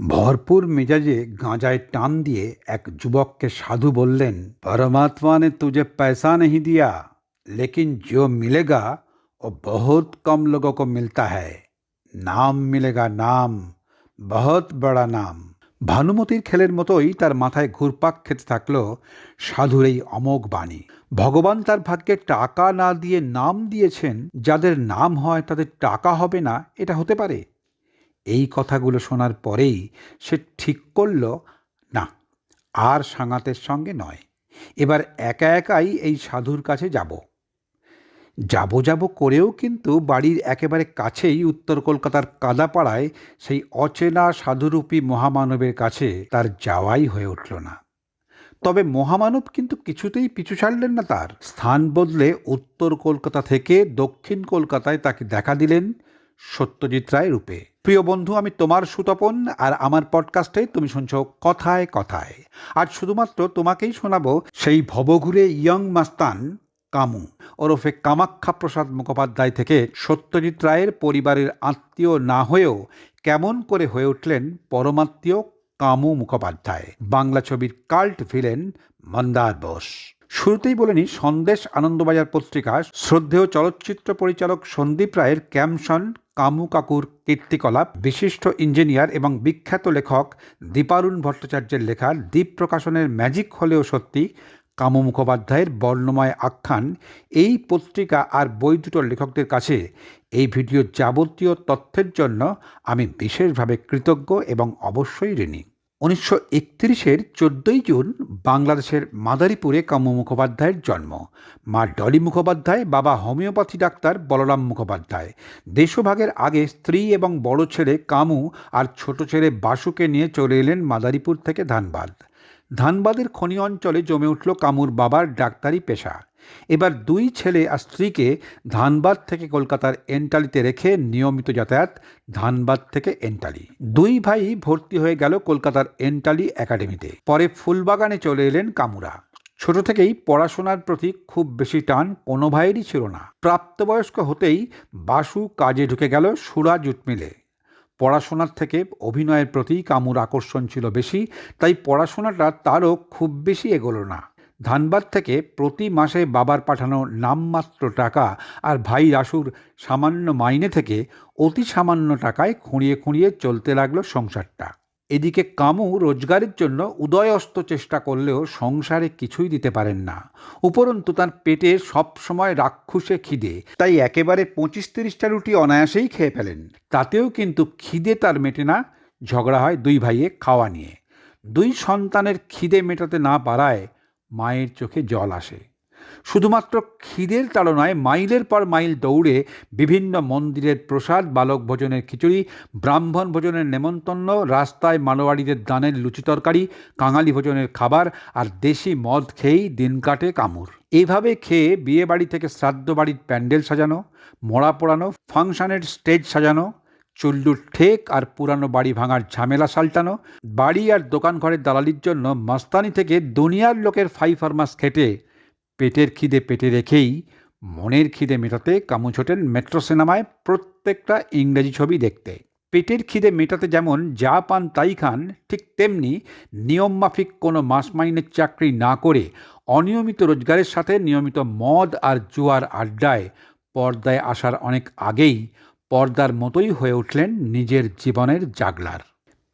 ভরপুর মেজাজে গাঁজায় টান দিয়ে এক যুবককে সাধু বললেন परमात्मा ने तुझे पैसा नहीं दिया लेकिन जो मिलेगा वो बहुत कम लोगों को मिलता है নাম মিলেগা নাম বহুত বড়া নাম ভানুমতির খেলের মতোই তার মাথায় ঘুরপাক খেতে থাকলো সাধুর এই অমোঘ বাণী ভগবান তার ভাগ্যে টাকা না দিয়ে নাম দিয়েছেন যাদের নাম হয় তাদের টাকা হবে না এটা হতে পারে এই কথাগুলো শোনার পরেই সে ঠিক করল, না, আর সাঙাতের সঙ্গে নয়। এবার একা একাই এই সাধুর কাছে যাব। যাব যাব করেও কিন্তু বাড়ির একেবারে কাছেই উত্তর কলকাতার কাদাপাড়ায় সেই অচেনা সাধুরূপী মহামানবের কাছে তার যাওয়াই হয়ে উঠল না। তবে মহামানব কিন্তু কিছুতেই পিছু ছাড়লেন না তার। স্থান বদলে উত্তর কলকাতা থেকে দক্ষিণ কলকাতায় তাকে দেখা দিলেন। সত্যজিৎ রায় রূপে। প্রিয় বন্ধু, আমি তোমার সুতপন আর আমার পডকাস্টে তুমি শুনছ কথায় কথায়। আজ শুধুমাত্র তোমাকেই শোনাবো সেই ভবঘুরে ইয়ং মাস্তান, কামু। ওরফে কামাখ্যা প্রসাদ মুখোপাধ্যায় থেকে সত্যজিৎ রায়ের পরিবারের আত্মীয় না হয়েও কেমন করে হয়ে উঠলেন পরমাত্মীয় কামু মুখোপাধ্যায়। বাংলা ছবির কাল্ট ভিলেন মন্দার বোস। শুরুতেই বলেনি সন্দেশ আনন্দবাজার পত্রিকা শ্রদ্ধেয় চলচ্চিত্র পরিচালক সন্দীপ রায়ের ক্যামশন কামু কাকুর কীর্তিকলাপ, বিশিষ্ট ইঞ্জিনিয়ার এবং বিখ্যাত লেখক দীপারুণ ভট্টাচার্যের লেখা দ্বীপ প্রকাশনের ম্যাজিক হলেও সত্যি, কামু মুখোপাধ্যায়ের বর্ণময় আখ্যান, এই পত্রিকা আর বই দুটোর লেখকদের কাছে এই ভিডিওর যাবতীয় তথ্যের জন্য আমি বিশেষভাবে কৃতজ্ঞ এবং অবশ্যই ঋণী। উনিশশো একত্রিশের চোদ্দই জুন বাংলাদেশের মাদারীপুরে কাম্য মুখোপাধ্যায়ের জন্ম। মা ডলি মুখোপাধ্যায়, বাবা হোমিওপ্যাথি ডাক্তার বলরাম মুখোপাধ্যায়। দেশভাগের আগে স্ত্রী এবং বড় ছেলে কামু আর ছোট ছেলে বাসুকে নিয়ে চলে এলেন মাদারীপুর থেকে ধানবাদ। ধানবাদের খনি অঞ্চলে জমে উঠল কামুর বাবার ডাক্তারি পেশা। এবার দুই ছেলে আর স্ত্রীকে ধানবাদ থেকে কলকাতার এন্টালিতে রেখে নিয়মিত যাতায়াত ধানবাদ থেকে এন্টালি। দুই ভাই ভর্তি হয়ে গেল কলকাতার এন্টালি একাডেমিতে। পরে ফুলবাগানে চলে এলেন কামুরা। ছোট থেকেই পড়াশোনার প্রতি খুব বেশি টান কোনো ভাইয়েরই ছিল না। প্রাপ্তবয়স্ক হতেই বাসু কাজে ঢুকে গেল সুরা জুট মিলে পড়াশোনার থেকে অভিনয়ের প্রতি কামুর আকর্ষণ ছিল বেশি, তাই পড়াশোনাটা তারও খুব বেশি এগোলো না। ধানবাদ থেকে প্রতি মাসে বাবার পাঠানো নামমাত্র টাকা আর ভাই রাসুর সামান্য মাইনে থেকে অতি সামান্য টাকায় খুঁড়িয়ে খুঁড়িয়ে চলতে লাগল সংসারটা। এদিকে কামু রোজগারের জন্য উদয়স্ত চেষ্টা করলেও সংসারে কিছুই দিতে পারেন না। উপরন্তু তার পেটে সবসময় রাক্ষুসে খিদে, তাই একেবারে পঁচিশ তিরিশটা রুটি অনায়াসেই খেয়ে ফেলেন। তাতেও কিন্তু খিদে তার মেটে না, ঝগড়া হয় দুই ভাইয়ে খাওয়া নিয়ে। দুই সন্তানের খিদে মেটাতে না পারায় মায়ের চোখে জল আসে। শুধুমাত্র খিদের তাড়নায় মাইলের পর মাইল দৌড়ে বিভিন্ন মন্দিরের প্রসাদ, বালক ভোজনের খিচুড়ি, ব্রাহ্মণ ভোজনের নেমন্তন্ন, রাস্তায় মালোয়াড়িদের দানের লুচি তরকারি, কাঙালি ভোজনের খাবার আর দেশি মদ খেয়েই দিন কাটে কামুর। এইভাবে খেয়ে বিয়ে বাড়ি থেকে শ্রাদ্ধ বাড়ির প্যান্ডেল সাজানো মরা পোড়ানো, ফাংশনের স্টেজ সাজানো চুল্লুর ঠেক আর পুরানো বাড়ি ভাঙার ঝামেলা সালটানো, বাড়ি আর দোকান ঘরের দালালির জন্য মাস্তানি থেকে দুনিয়ার লোকের ফাই ফার্মাস খেটে পেটের খিদে পেটে রেখেই মনের খিদে মেটাতে কামু ছোটেন মেট্রো সিনেমায় প্রত্যেকটা ইংরেজি ছবি দেখতে। পেটের খিদে মেটাতে যেমন যা পান তাই খান, ঠিক তেমনি নিয়মমাফিক কোনো মাস মাইনের চাকরি না করে অনিয়মিত রোজগারের সাথে নিয়মিত মদ আর জুয়ার আড্ডায় পর্দায় আসার অনেক আগেই পর্দার মতোই হয়ে উঠলেন নিজের জীবনের জাগলার।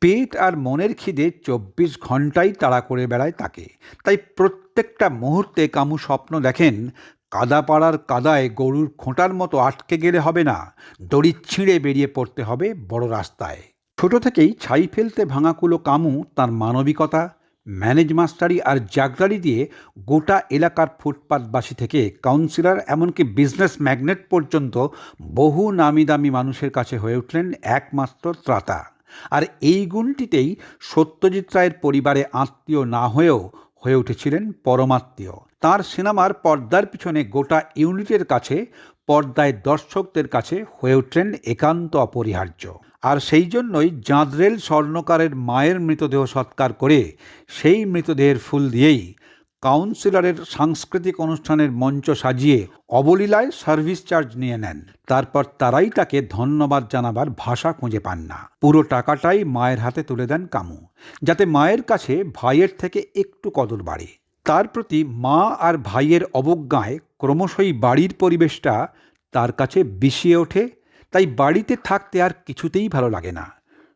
পেট আর মনের খিদে চব্বিশ ঘন্টাই তাড়া করে বেড়ায় তাকে। তাই প্রত্যেকটা মুহূর্তে কামু স্বপ্ন দেখেন, কাদাপাড়ার কাদায় গরুর খোঁটার মতো আটকে গেলে হবে না, দড়ি ছিঁড়ে বেরিয়ে পড়তে হবে বড় রাস্তায়। ছোট থেকেই ছাই ফেলতে ভাঙাকুলো কামু তার মানবিকতা ম্যানেজ মাস্টারি আর জাগদারি দিয়ে গোটা এলাকার ফুটপাতবাসী থেকে কাউন্সিলর এমনকি বিজনেস ম্যাগনেট পর্যন্ত বহু নামি দামি মানুষের কাছে হয়ে উঠলেন একমাত্র ত্রাতা। আর এই গুণটিতেই সত্যজিৎ রায়ের পরিবারে আত্মীয় না হয়েও হয়ে উঠেছিলেন পরমাত্মীয়। তার সিনেমার পর্দার পিছনে গোটা ইউনিটের কাছে, পর্দায় দর্শকদের কাছে হয়ে উঠলেন একান্ত অপরিহার্য। আর সেই জন্যই জাঁদরেল স্বর্ণকারের মায়ের মৃতদেহ সৎকার করে সেই মৃতদেহের ফুল দিয়েই কাউন্সিলরের সাংস্কৃতিক অনুষ্ঠানের মঞ্চ সাজিয়ে অবলীলায় সার্ভিস চার্জ নিয়ে নেন। তারপর তারাই তাকে ধন্যবাদ জানাবার ভাষা খুঁজে পান না। পুরো টাকাটাই মায়ের হাতে তুলে দেন কামু, যাতে মায়ের কাছে ভাইয়ের থেকে একটু কদর বাড়ে। তার প্রতি মা আর ভাইয়ের অবজ্ঞায় ক্রমশই বাড়ির পরিবেশটা তার কাছে বিষিয়ে ওঠে, তাই বাড়িতে থাকতে আর কিছুতেই ভালো লাগে না।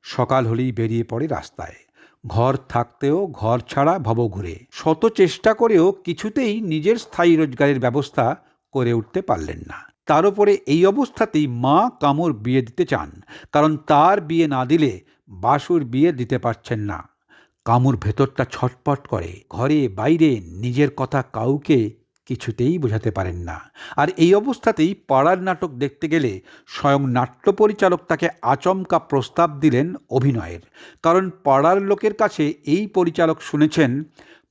সকাল হলেই বেরিয়ে পড়ে রাস্তায়। ঘর থাকতেও ঘর ছাড়া ভব ঘুরে। শত চেষ্টা করেও কিছুতেই নিজের স্থায়ী রোজগারের ব্যবস্থা করে উঠতে পারলেন না। তার উপরে এই অবস্থাতেই মা কামুর বিয়ে দিতে চান, কারণ তার বিয়ে না দিলে বাসুর বিয়ে দিতে পারছেন না। কামুর ভেতরটা ছটপট করে, ঘরে বাইরে নিজের কথা কাউকে কিছুতেই বোঝাতে পারেন না। আর এই অবস্থাতেই পাড়ার নাটক দেখতে গেলে স্বয়ং নাট্য পরিচালক তাকে আচমকা প্রস্তাব দিলেন অভিনয়ের। কারণ পাড়ার লোকের কাছে এই পরিচালক শুনেছেন,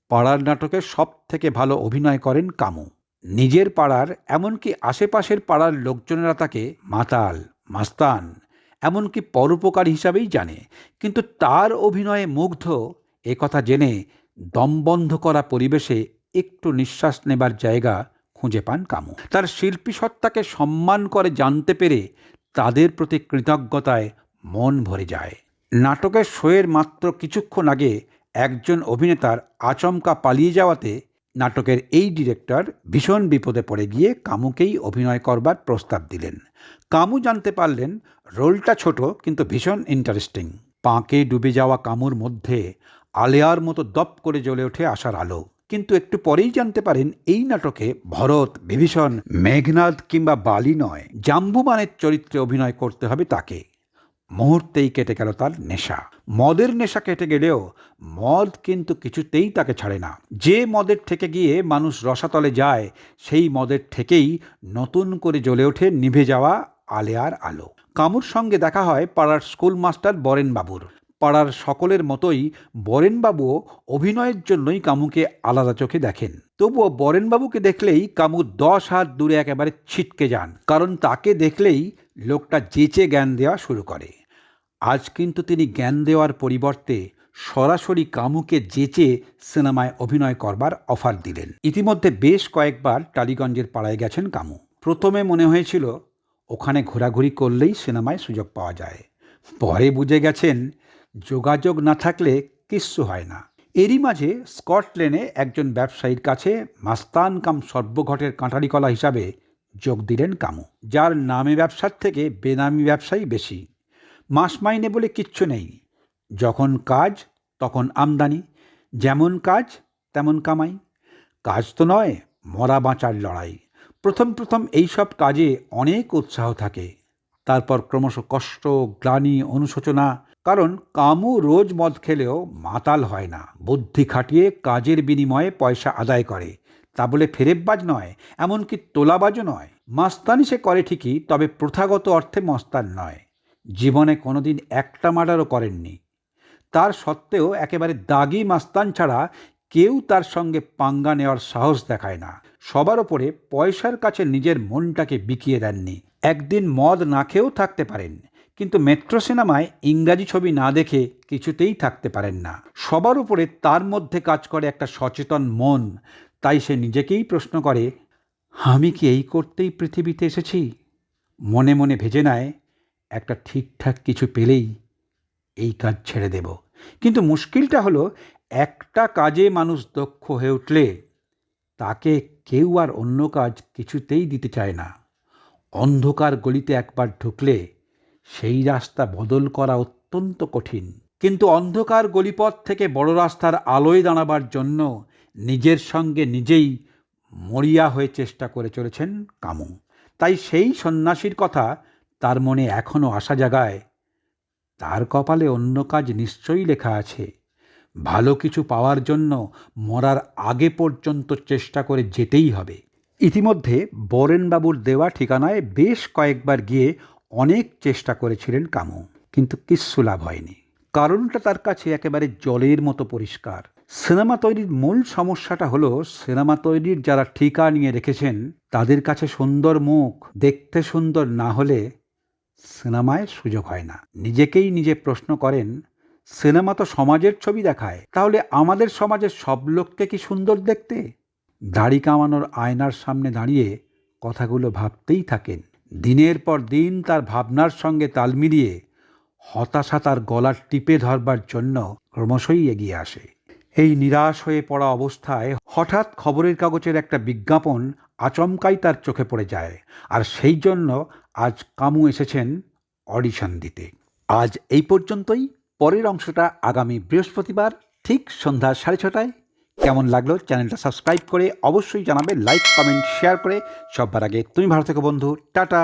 পাড়ার নাটকে সব থেকে ভালো অভিনয় করেন কামু। নিজের পাড়ার, এমনকি আশেপাশের পাড়ার লোকজনেরা তাকে মাতাল, মাস্তান, এমনকি পরোপকার হিসাবেই জানে। কিন্তু তার অভিনয়ে মুগ্ধ, এ কথা জেনে দমবন্ধ করা পরিবেশে একটু নিঃশ্বাস নেবার জায়গা খুঁজে পান কামু। তার শিল্পী সত্তাকে সম্মান করে জানতে পেরে তাদের প্রতি কৃতজ্ঞতায় মন ভরে যায়। নাটকের শোয়ের মাত্র কিছুক্ষণ আগে একজন অভিনেতার আচমকা পালিয়ে যাওয়াতে নাটকের এই ডিরেক্টর ভীষণ বিপদে পড়ে গিয়ে কামুকেই অভিনয় করবার প্রস্তাব দিলেন। কামু জানতে পারলেন, রোলটা ছোট কিন্তু ভীষণ ইন্টারেস্টিং। পাঁকে ডুবে যাওয়া কামুর মধ্যে আলেয়ার মতো দপ করে জ্বলে ওঠে আশার আলো। কিন্তু একটু পরেই জানতে পারেন এই নাটকে ভরত, বিভীষণ, মেঘনাদ কিংবা বালি নয়। জাম্বুমানের চরিত্রে অভিনয় করতে হবে তাকে। মুহূর্তেই কেটে গেল তার নেশা। মদের নেশা কেটে গেলেও মদ কিন্তু কিছুতেই তাকে ছাড়ে না। যে মদের থেকে গিয়ে মানুষ রসাতলে যায়, সেই মদের থেকেই নতুন করে জ্বলে ওঠে নিভে যাওয়া আলেয়ার আলো। কামুর সঙ্গে দেখা হয় পাড়ার স্কুল মাস্টার বরেন বাবুর পাড়ার সকলের মতোই বরেনবাবুও অভিনয়ের জন্যই কামুকে আলাদা চোখে দেখেন। তবুও বরেনবাবুকে দেখলেই কামু দশ হাত দূরে একেবারে ছিটকে যান, কারণ তাকে দেখলেই লোকটা যেচে জ্ঞান দেওয়া শুরু করে। আজ কিন্তু তিনি জ্ঞান দেওয়ার পরিবর্তে সরাসরি কামুকে যেচে সিনেমায় অভিনয় করবার অফার দিলেন। ইতিমধ্যে বেশ কয়েকবার টালিগঞ্জের পাড়ায় গেছেন কামু। প্রথমে মনে হয়েছিল, ওখানে ঘোরাঘুরি করলেই সিনেমায় সুযোগ পাওয়া যায়। পরে বুঝে গেছেন যোগাযোগ না থাকলে কিচ্ছু হয় না। এরই মাঝে স্কটল্যান্ডে একজন ব্যবসায়ীর কাছে মাস্তান কাম সর্বঘটের কাঁটারিকলা হিসাবে যোগ দিলেন কামু, যার নামে ব্যবসার থেকে বেনামি ব্যবসায়ী বেশি। মাস মাইনে বলে কিচ্ছু নেই। যখন কাজ, তখন আমদানি, যেমন কাজ, তেমন কামাই। কাজ তো নয়, মরা বাঁচার লড়াই। প্রথম প্রথম এইসব কাজে অনেক উৎসাহ থাকে। তারপর ক্রমশ কষ্ট, গ্লানি, অনুশোচনা কারণ কামু রোজ মদ খেলেও মাতাল হয় না। বুদ্ধি খাটিয়ে কাজের বিনিময়ে পয়সা আদায় করে। তা বলে ফেরেববাজ নয়, এমনকি তোলাবাজও নয়। মাস্তানি সে করে ঠিকই, তবে প্রথাগত অর্থে মস্তান নয়। জীবনে কোনোদিন একটা মার্ডারও করেননি। তার সত্ত্বেও একেবারে দাগি মাস্তান ছাড়া কেউ তার সঙ্গে পাঙ্গা নেওয়ার সাহস দেখায় না। সবার ওপরে পয়সার কাছে নিজের মনটাকে বিকিয়ে দেননি। একদিন মদ না খেয়েও থাকতে পারেন। কিন্তু মেট্রো সিনেমায় ইংরাজি ছবি না দেখে কিছুতেই থাকতে পারেন না। সবার উপরে তার মধ্যে কাজ করে একটা সচেতন মন। তাই সে নিজেকেই প্রশ্ন করে, আমি কি এই করতেই পৃথিবীতে এসেছি? মনে মনে ভেজে নেয়, একটা ঠিকঠাক কিছু পেলেই এই কাজ ছেড়ে দেব। কিন্তু মুশকিলটা হলো, একটা কাজে মানুষ দক্ষ হয়ে উঠলে তাকে কেউ আর অন্য কাজ কিছুতেই দিতে চায় না। অন্ধকার গলিতে একবার ঢুকলে সেই রাস্তা বদল করা অত্যন্ত কঠিন। কিন্তু অন্ধকার গলিপথ থেকে বড় রাস্তার আলোয় দাঁড়াবার জন্য নিজের সঙ্গে নিজেই মরিয়া হয়ে চেষ্টা করে চলেছেন কামু। তাই সেই সন্ন্যাসীর কথা তার মনে এখনও আসা জাগায়। তার কপালে অন্য কাজ নিশ্চয়ই লেখা আছে। ভালো কিছু পাওয়ার জন্য মরার আগে পর্যন্ত চেষ্টা করে যেতেই হবে। ইতিমধ্যে বরেনবাবুর দেওয়া ঠিকানায় বেশ কয়েকবার গিয়ে অনেক চেষ্টা করেছিলেন কামু, কিন্তু কিচ্ছু লাভ হয়নি। কারণটা তার কাছে একেবারে জলের মতো পরিষ্কার। সিনেমা তৈরির মূল সমস্যাটা হলো, সিনেমা তৈরির যারা ঠিকা নিয়ে রেখেছেন, তাদের কাছে সুন্দর মুখ, দেখতে সুন্দর না হলে সিনেমায় সুযোগ হয় না। নিজেকেই নিজে প্রশ্ন করেন, সিনেমা তো সমাজের ছবি দেখায়, তাহলে আমাদের সমাজের সব লোককে কি সুন্দর দেখতে? দাড়ি কামানোর আয়নার সামনে দাঁড়িয়ে কথাগুলো ভাবতেই থাকেন। দিনের পর দিন তার ভাবনার সঙ্গে তাল মিলিয়ে হতাশা তার গলার টিপে ধরবার জন্য ক্রমশই এগিয়ে আসে। এই নিরাশ হয়ে পড়া অবস্থায় হঠাৎ খবরের কাগজের একটা বিজ্ঞাপন আচমকাই তার চোখে পড়ে যায় আর সেই জন্য আজ কামু এসেছেন অডিশন দিতে। আজ এই পর্যন্তই। পরের অংশটা আগামী বৃহস্পতিবার ঠিক সন্ধ্যা সাড়ে ছটায়। কেমন লাগল চ্যানেলটা সাবস্ক্রাইব করে অবশ্যই জানাবে, লাইক, কমেন্ট, শেয়ার করে। সববার আগে তুমি ভালো থেকো বন্ধু, টাটা।